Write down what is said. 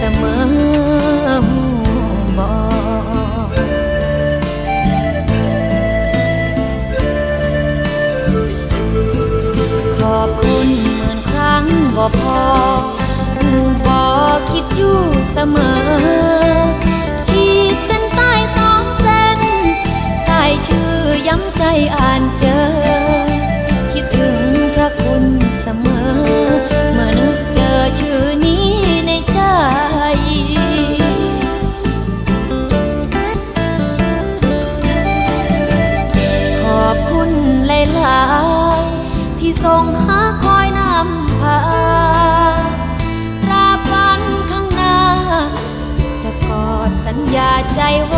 สมอหูบอขอบคุณเหมือนครั้งบ่พอหูบอคิดอยู่เสมอ ขีดเส้นใต้สองเส้นใต้ชื่อย้ำใจอ่านเจอ อย่าใจไว